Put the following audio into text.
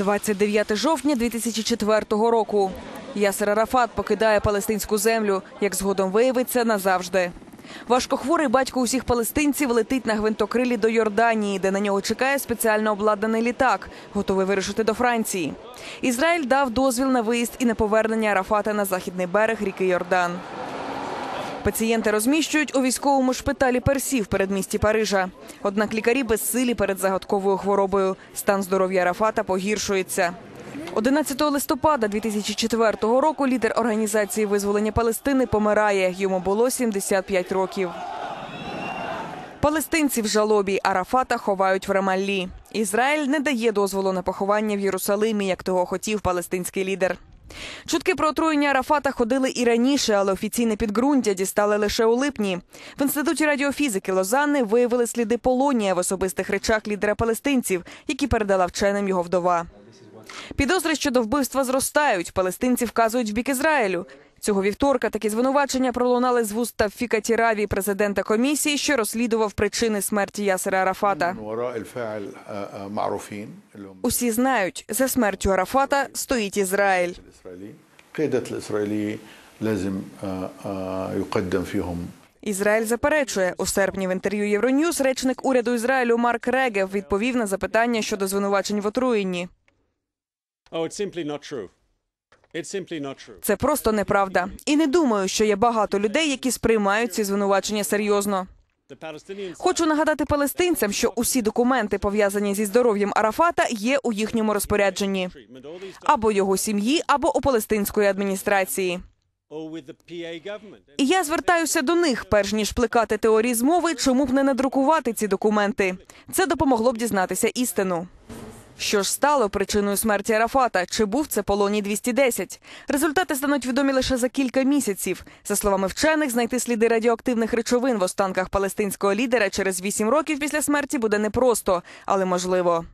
29 жовтня 2004 року. Ясер Арафат покидає палестинську землю, як згодом виявиться назавжди. Важкохворий батько усіх палестинців летить на гвинтокрилі до Йорданії, де на нього чекає спеціально обладнаний літак, готовий вирушити до Франції. Ізраїль дав дозвіл на виїзд і на повернення Арафата на західний берег ріки Йордан. Пацієнти розміщують у військовому шпиталі Персі в передмісті Парижа. Однак лікарі безсилі перед загадковою хворобою. Стан здоров'я Арафата погіршується. 11 листопада 2004 року лідер організації визволення Палестини помирає. Йому було 75 років. Палестинці в жалобі Арафата ховають в Рамаллі. Ізраїль не дає дозволу на поховання в Єрусалимі, як того хотів палестинський лідер. Чутки про отруєння Арафата ходили і раніше, але офіційне підґрунтя дістали лише у липні. В інституті радіофізики Лозанни виявили сліди полонія в особистих речах лідера палестинців, які передала вченим його вдова. Підозри щодо вбивства зростають. Палестинці вказують в бік Ізраїлю. Цього вівторка такі звинувачення пролунали з вуст Тафіка Тіраві, президента комісії, що розслідував причини смерті Ясера Арафата. Усі знають, за смертю Арафата стоїть Ізраїль. Ізраїль заперечує у серпні в інтерв'ю Євроньюз речник уряду Ізраїлю Марк Регев відповів на запитання щодо звинувачень в отруєнні. Oh, it's simply not true. Це просто неправда. І не думаю, що є багато людей, які сприймають ці звинувачення серйозно. Хочу нагадати палестинцям, що усі документи, пов'язані зі здоров'ям Арафата, є у їхньому розпорядженні або його сім'ї, або у палестинської адміністрації. І я звертаюся до них, перш ніж плекати теорії змови, чому б не надрукувати ці документи. Це допомогло б дізнатися істину. Що ж стало причиною смерті Арафата? Чи був це полоній 210? Результати стануть відомі лише за кілька місяців. За словами вчених, знайти сліди радіоактивних речовин в останках палестинського лідера через 8 років після смерті буде непросто, але можливо.